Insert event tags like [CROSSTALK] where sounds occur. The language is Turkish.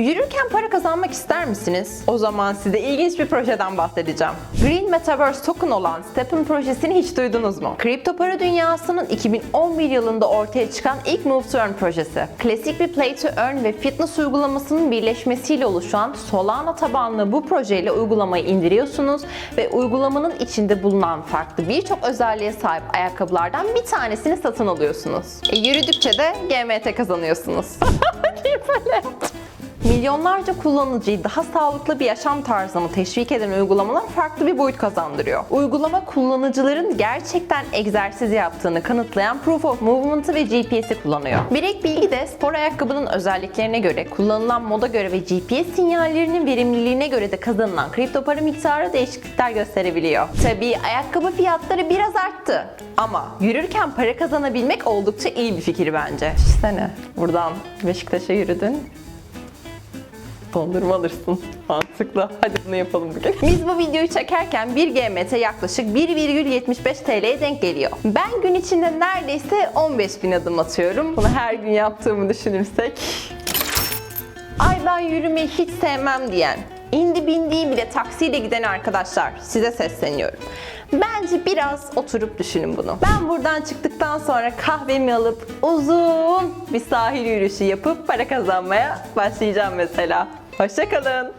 Yürürken para kazanmak ister misiniz? O zaman size ilginç bir projeden bahsedeceğim. Green Metaverse Token olan Step'n projesini hiç duydunuz mu? Kripto para dünyasının 2011 yılında ortaya çıkan ilk Move to Earn projesi. Klasik bir Play to Earn ve fitness uygulamasının birleşmesiyle oluşan Solana tabanlı bu projeyle uygulamayı indiriyorsunuz ve uygulamanın içinde bulunan farklı birçok özelliğe sahip ayakkabılardan bir tanesini satın alıyorsunuz. E, yürüdükçe de GMT kazanıyorsunuz. [LAUGHS] Milyonlarca kullanıcıyı daha sağlıklı bir yaşam tarzını teşvik eden uygulamalar farklı bir boyut kazandırıyor. Uygulama kullanıcıların gerçekten egzersiz yaptığını kanıtlayan Proof of Movement'ı ve GPS'i kullanıyor. Bir ek bilgi de spor ayakkabının özelliklerine göre, kullanılan moda göre ve GPS sinyallerinin verimliliğine göre de kazanılan kripto para miktarı değişiklikler gösterebiliyor. Tabii ayakkabı fiyatları biraz arttı. Ama yürürken para kazanabilmek oldukça iyi bir fikir bence. Düşünsene buradan Beşiktaş'a yürüdün, dondurma alırsın. Mantıklı. Hadi bunu yapalım bugün. Biz bu videoyu çekerken 1 GMT yaklaşık 1,75 TL'ye denk geliyor. Ben gün içinde neredeyse 15 bin adım atıyorum. Bunu her gün yaptığımı düşünürsek... Ay ben yürümeyi hiç sevmem diyen, indi bindiği bile taksiyle giden arkadaşlar size sesleniyorum. Bence biraz oturup düşünün bunu. Ben buradan çıktıktan sonra kahvemi alıp uzun bir sahil yürüyüşü yapıp para kazanmaya başlayacağım mesela. Hoşçakalın.